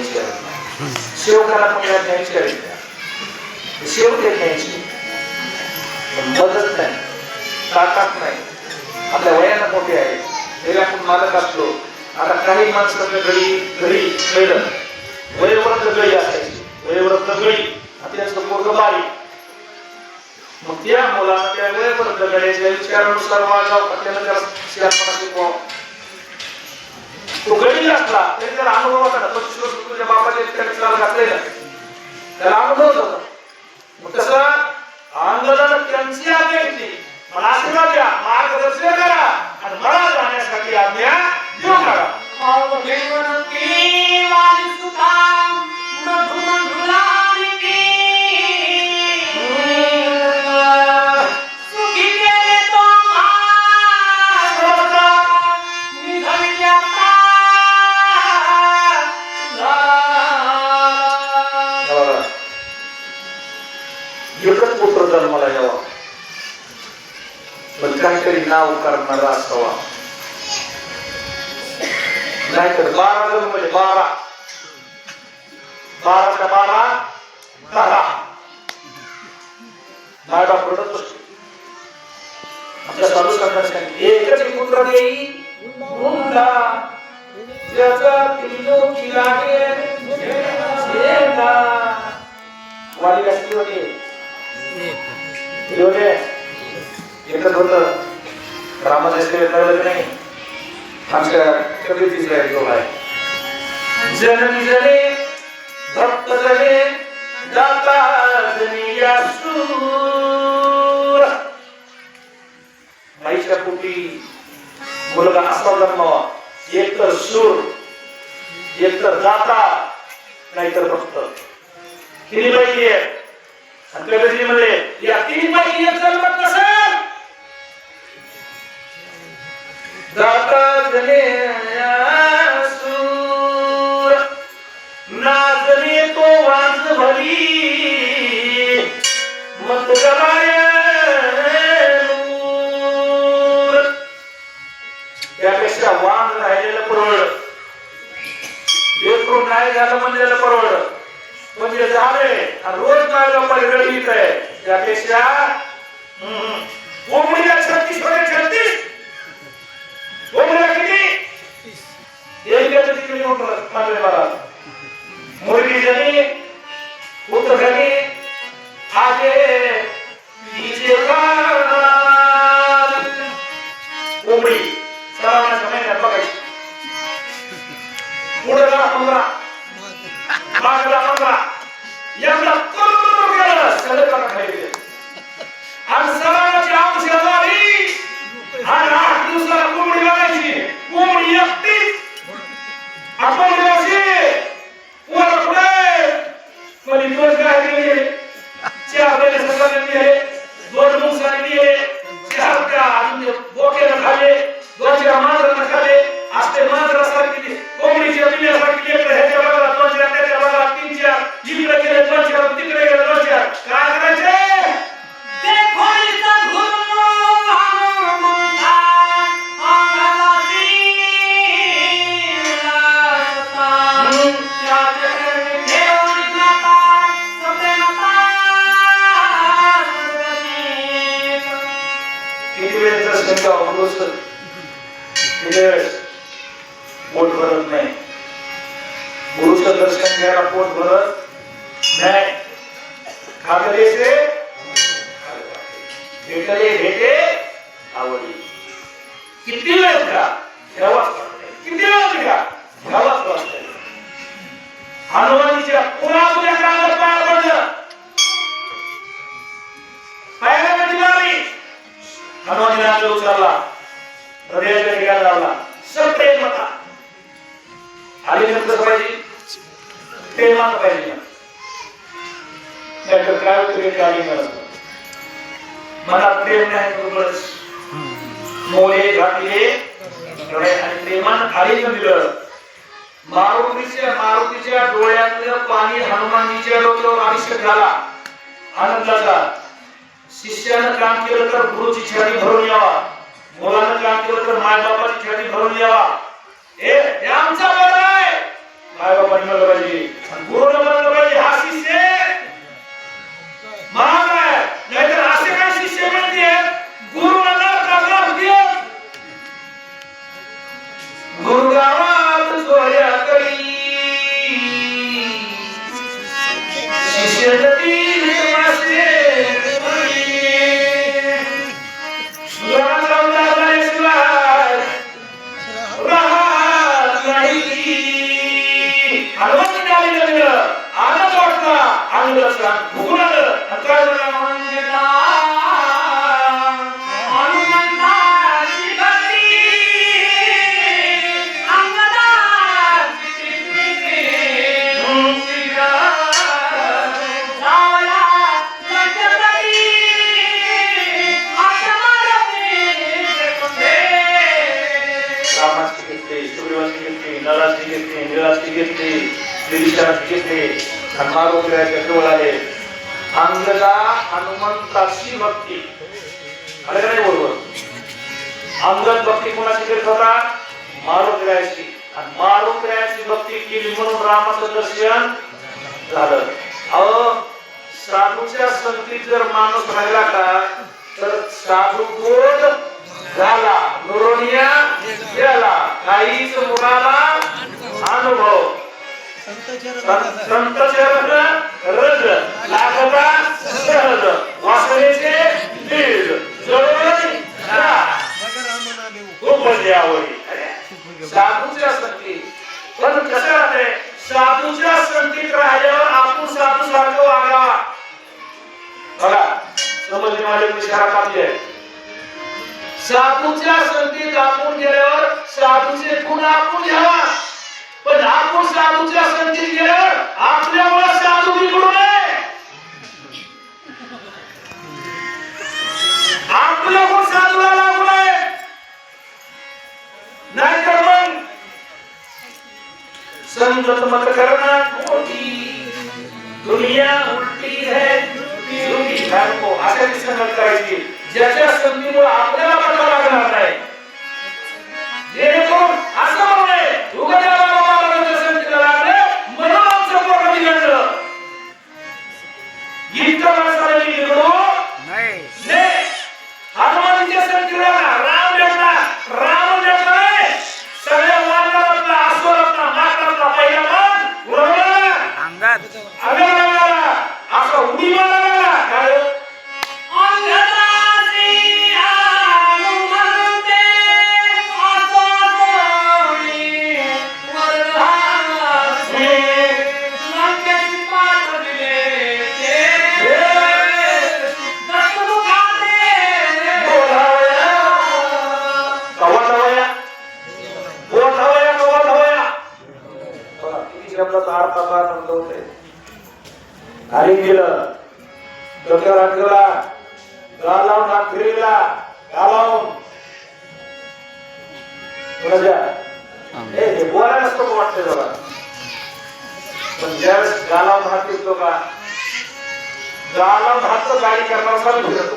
काही न म्हणताय आज्ञा विचार सेवकाला पण आज्ञा विचारायची सेवक आहे न्यायची पण मदत नाही. ताकद नाही. आपल्या वयानं मोठे आहे. तरी आपण मालक असलो. आता काही माणसाचं घरी घरी मिळलं. वयवरच गळी असायची. वयवरच गळी आता पोरग बारीक मग त्या मुलानं त्या वयवरच गळ्याच्या विचारानुसार वागावं आपल्याला त्याला शहाणपणा शिकवावं तो गरीब असला तरी त्याला अनुभव होता ना पंचवीस वर्ष तुझ्या बापाने त्याला घातलंय त्याला अनुभव होता. मग तसं आंदोलन त्यांची आज्ञा घेतली मला आशीर्वाद द्या मार्गदर्शन करा आणि मला जाण्यासाठी आज्ञा देऊ नका नाव करणारा असावा. नाहीतर बारा जण म्हणजे बारा. बारा बारा. मायबाप रडत बसतो आपल्या संतांनी सांगितले एकच पुत्र देई मुंडा लागेल. वाली कसली होते. एकच होत. रामाचे कळलं की नाही. आमच्या कवितेची आहे आहे जननी जने भक्त जने दाता सूर आईच्या पोटी मुलगा असा जन्मावा एक तर सूर एक तर दाता नाहीतर भक्त. तिन्ही पाहिजे आणि त्या म्हणले या तिन्ही पाहिजे एक जन्मत नसेल लेकरून झालं म्हणजे त्याला परवडलं म्हणजे झाले आणि रोज काय परिग्रहित आहे त्यापेक्षा कोंबडीला छत्तीसमध्ये छत्तीस. कोंबडीला किती? एक दिवस किती मोठं चांगले मला मुलगी जणी पुत्र जणी आगे कोंबडी किती वेळ घ्या घ्यावाच किती वेळ घ्या घ्यावाच लागतंय. हनुमानीच्या पुन्हा पुन्हा कांदा पाया पडलं. पायाला कधी मारली. हनुमानी नामदेव उचलला. हृदयाच्या ठिकाणी लावला. सब प्रेम होता. आली नंतर पाहिजे. प्रेमात पाहिजे नाहीतर काय उत्तर आली मिळत मनात प्रेम नाही बरोबरच मोरे घातले. आणि प्रेमान खाली दिलं मारुतीच्या मारुतीच्या डोळ्यातलं पाणी हनुमानजीच्या डोक्यावर अभिषेक झाला. आनंदाचा. शिष्यानं काम केलं तर गुरुची छाती भरून यावा. मुलानं काम केलं तर मायबापाची छाती भरून यावा. हे ए या गुरुबाबांनी म्हणलं पाहिजे आणि म्हणलं पाहिजे हा हनुमान निघाले गेलं आनंद वाटला आनंद भुगून आलं काय झालं निळाची घेतली विभीषणाची घेतली आणि आले अंगदा हनुमंताची भक्ती। आलं नाही बरोबर अंगद भक्ती कोणाची करत होता मारुतीरायाची आणि मारुतीरायाची भक्ती केली म्हणून रामाचं दर्शन झालं। अहो साधूच्या संगतीत जर माणूस राहिला का तर साधू गोड झाला काहीच मुलाला अनुभव. संत चरण रज लागता सहज. वासनेचे दीड. जवळ खूप म्हणजे आवडी. अरे, साधूच्या संगती. पण कसं राहते? साधूच्या संगतीत राहिल्यावर आपण साधू सारखं वागावा. बघा समजले माझ्या विचारात आपले. साधूच्या संगतीत आपण गेल्यावर साधूचे गुण आपण घ्यावा. पण आपण साधूच्या संगतीत गेल्यावर आपल्यामुळे साधू बिघडू नये. आपलं गुण साधूला लागू नये. नाहीतर मग संगत मत करना खोटी दुनिया उलटी है. झुकी को अशाची संगत करायची. ज्याच्या संधीमुळे आपल्याला पटवा लागणार नाही. जेणेकरून असं म्हणू नये. उगाच किती शब्दाचा अर्थ आता समजवते. खाली गेलं. डोक्यावर हात ठेवला. गाल लावून हात फिरविला. लावून. हे बोलायलाच नसतो वाटते जरा. पण ज्यावेळेस गालावर हात फिरतो का गालावर हात तर गाडी करणार चालू फिरतो.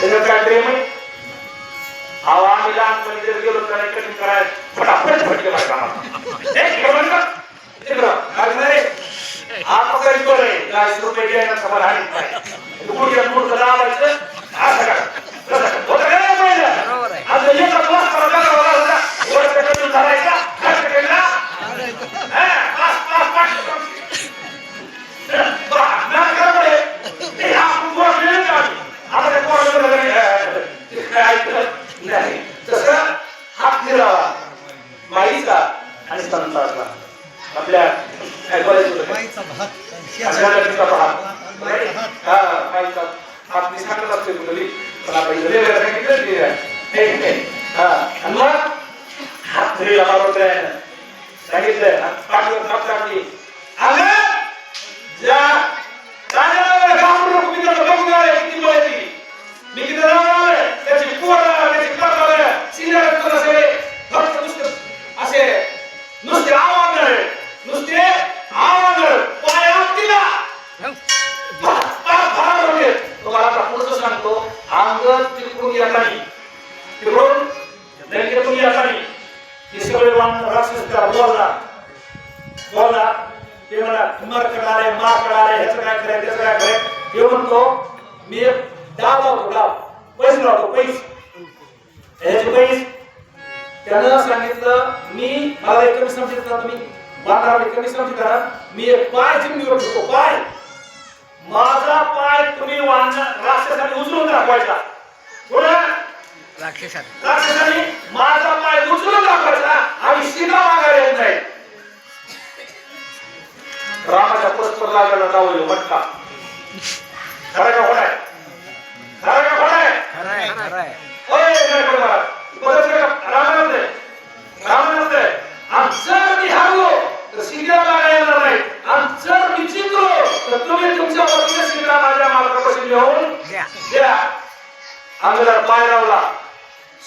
त्याच्यात काय प्रेम आहे अहो आम्ही लहानपणी जर गेलो तर कटिंग करायला फटाफट फटके मारायला ए, इकडं अरे नाही. काही रुपये खबर आहे त्यानं सांगितलं मी मला एक कमी समजत का तुम्ही. बांधराला एक कमी समजत का मी एक पाय जिंकलीवर ठेवतो. पाय. माझा पाय तुम्ही वाहन राक्षसाने उचलून दाखवायचा. थोडं राक्षसाने. माझा पाय उचलून दाखवायचा. आणि शिका मागायला येत नाही. रामाच्या परस्पर लागलेला जाऊ मटका खरं का आहे? खरं का आहे? खरंय ओय, काय खोटं आहे? आणि जर हारलो तर शिकायला लागायला येणार नाही. आणि जर मी जिंकलो तर तुम्ही तुमच्या वतीने शिकला माझ्या मालकापासून घेऊन द्या. अंगला पाय लावला.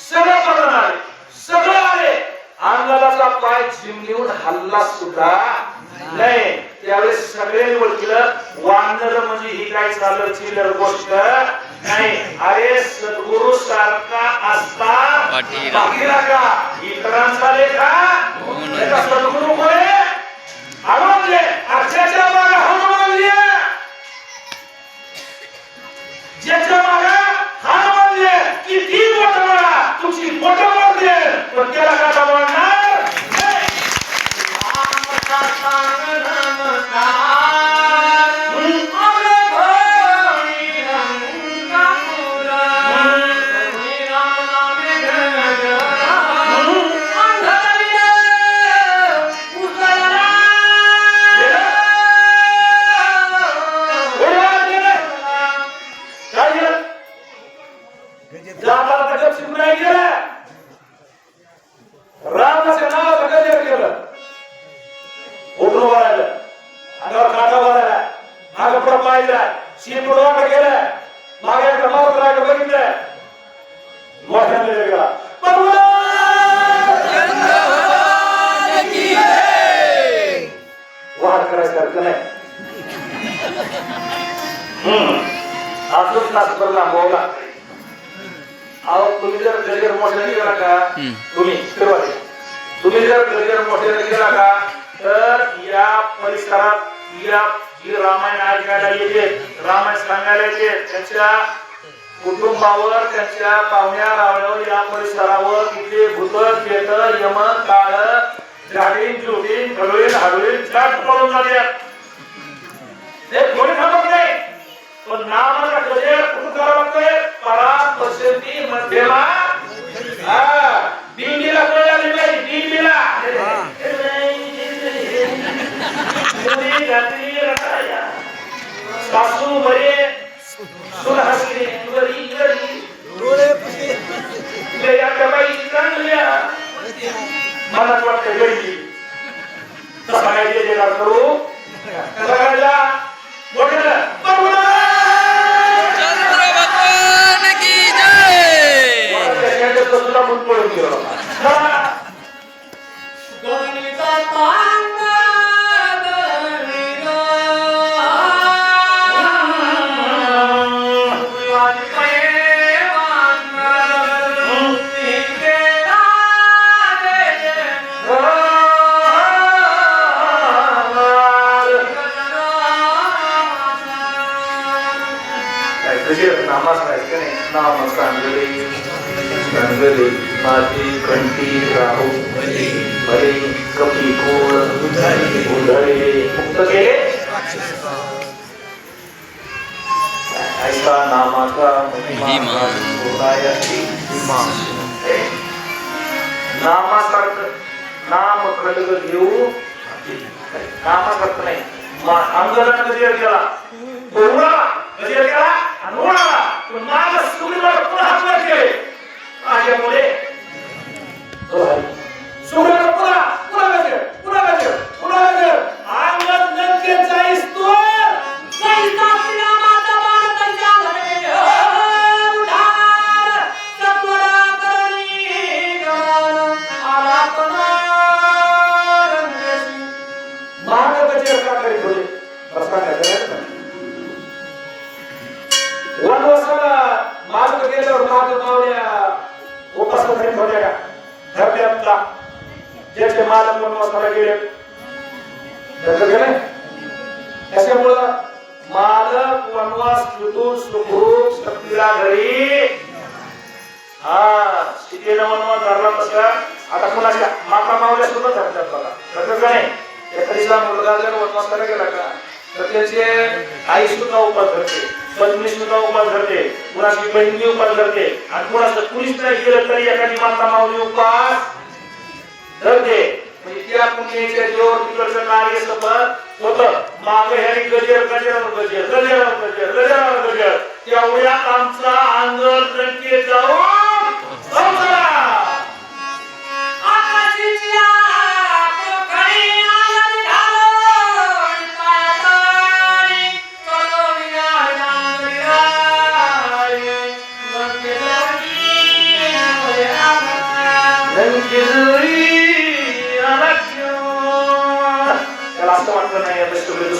सगळं आले सगळं आले अंगलाचा पाय चिमणीहून हल्ला सुद्धा नाही. त्यावेळेस सगळ्यांनी ओळखलं वानर म्हणजे ही काय चाललं? चिल्लर गोष्ट नाही. अरे सद्गुरु सारखा असता पाटील. बाकी का इतरांचा लेखा. त्याचा सद्गुरु कोण हनुमान अर्च्याच्या मागे हनुमान लिहा ज्याच्या मागे हनुमान की किती वर्ष मारा तुमची बोट मारते पण त्याला का करायसारखं नाही. अजून तासभर लांबवावं लागतंय. अहो तुम्ही जर करिअर मोठ्याने गेला का तुम्ही सुरुवाती तुम्ही जर करिअर मोठ्याने गेला का तर या परिसरात या जी रामायण ऐकायला येते रामायण सांगायला येते त्यांच्या कुटुंबावर त्यांच्या पाहुण्या रावण्यावर या परिसरावर तिथे भूत पेट यम काळ झाडीन जुडीन घडवीन हाडवीन ताट पळून जातात हे कोणी थांबत नाही. पण नामाचा गजर कुठं करावं लागतंय? परा पश्यंती मध्यमा नाम खडग घेऊ. नामासारखं नाही. मा- कधी केला तो कधी केला आणि उडाला. पण माझ्या सुगडीवर पुन्हा हात वर केले माझ्यामुळे मार्ग गेल्यावर मार्ग पावल्या उपासना करीत होत्या का धरत्यातला ज्याचे मालक वनवासाला गेले त्याच्यामुळं मालक वनवास फिटून सुखरूप शक्तीला घरी हा सीतेनं वनवास धरला तसा आता कुणाच्या माता मावल्या सुद्धा धरतात बघा धरतात का नाही एखादीचा मुलगा जर वनवासाला गेला का तर त्याचे आई सुद्धा उपास धरते पत्नी सुद्धा उपास धरते कुणाची बहिणी उपास धरते आणि कुणाचं कुणीच नाही केलं तरी एखादी माता माऊली उपास. धरते म्हणजे त्या पुण्याच्या जीवावर तिकडचं कार्य सफल होत. माग ह्याने गजर गजरावर गजर गजरावर गजर गजरावर गजर. तेवढ्यात आमचा अंगर लंके जाऊन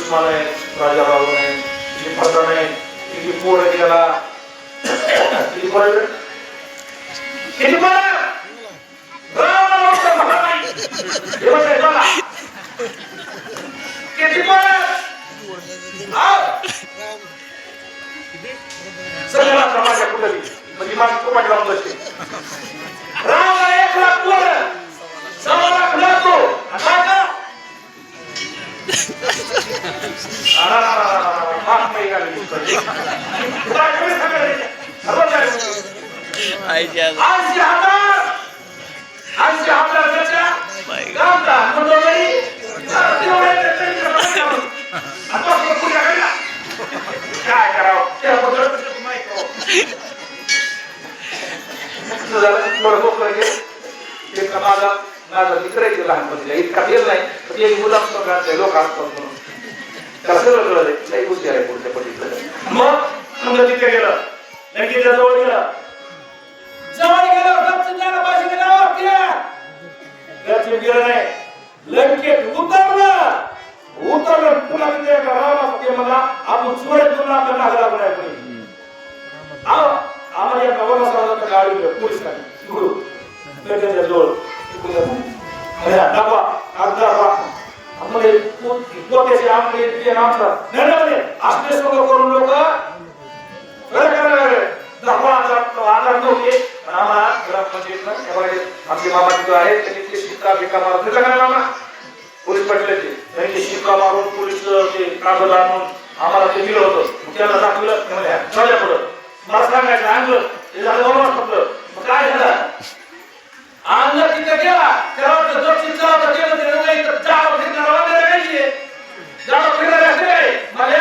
आता सगळे दुश्मन आहे राजा राहू नाही किती फसा नाही किती किती पोरं किती पोरं? किती पोरं? समाजा कुठली म्हणजे माझी कुपाट लावून बसते असं झालं थोडं मोकळं गेलं. एक माझा माझा मित्र आहे तो लहानपणीचा इतका गेला नाही पण एक मुलं असतो घरातले लोक असतात म्हणून. त्याला सगळं कळलं लई हुशार आहे पुढच्या पटीचं मग समजा तिथे गेलं? जवळ गेलं? जवळ गेल्यावर गपचूप जायला पाहिजे वाटते? गपचूप गेलं नाही. लंकेत उतरलं. उतरलं पुन्हा तिथे एका ते म्हणला आपण आपल्या नाग लागू नाही कोणी. आहो, आम्हाला एका वनवासाला गाडी दिली, पोलिसांनी तिकडून जवळ तिकडून जातो. अरे, दाखवा, हात दाखवा. ते करून लोक आजार आजार नव्हते आम्हाला ग्रामपंचायतनं आमचे मामा तिथं आहेत. त्यांनी ते शिक्का बिक्का मारून दिला का मामा? पोलीस त्यांनी ते शिक्का मारून पोलीस ते कागद आणून आम्हाला ते दिलं होतं. त्यांना त्याला दाखवलं म्हणजे म्हणे, चला पुढं. मला सांगायचं आणलं ते झालं बरोबर मग काय झालं? आणलं गेला. त्याला वाटलं दक्षिण चालवता गेलं तरी उगा इथं जावं फिरणारा वगैरे नाहीये जावं फिरणारे असते मला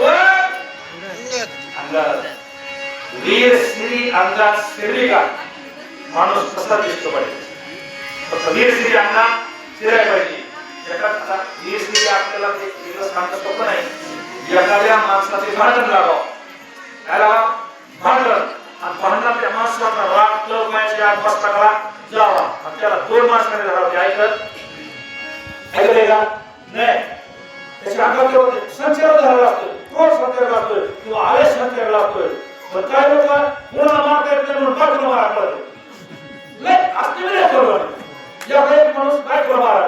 वर अंगात वीर श्री अंगात शिरली का माणूस कसा दिसतो पाहिजे फक्त वीर श्री अंगात शिराय पाहिजे एखादा वीर आपल्याला ते दिवस सांगत सोपं नाही. एखाद्या माणसाचे भांडण लागाव. काय भांडण. आणि भांडणात त्या माणसाला राग लव माहिती आठ वाजता करा जावा. आणि त्याला दोन माणसाने धरावं. ऐकत ऐकले का? नाही. त्याच्या अंगात केवळ संचार झाला लागतो क्रोध लागतोय किंवा आवेश संचार लागतोय पण काय लोक मुलाला मारता येत नाही म्हणून बायकोला मारा पडते नाही असते बरोबर याकडे एक माणूस बायकोला मारा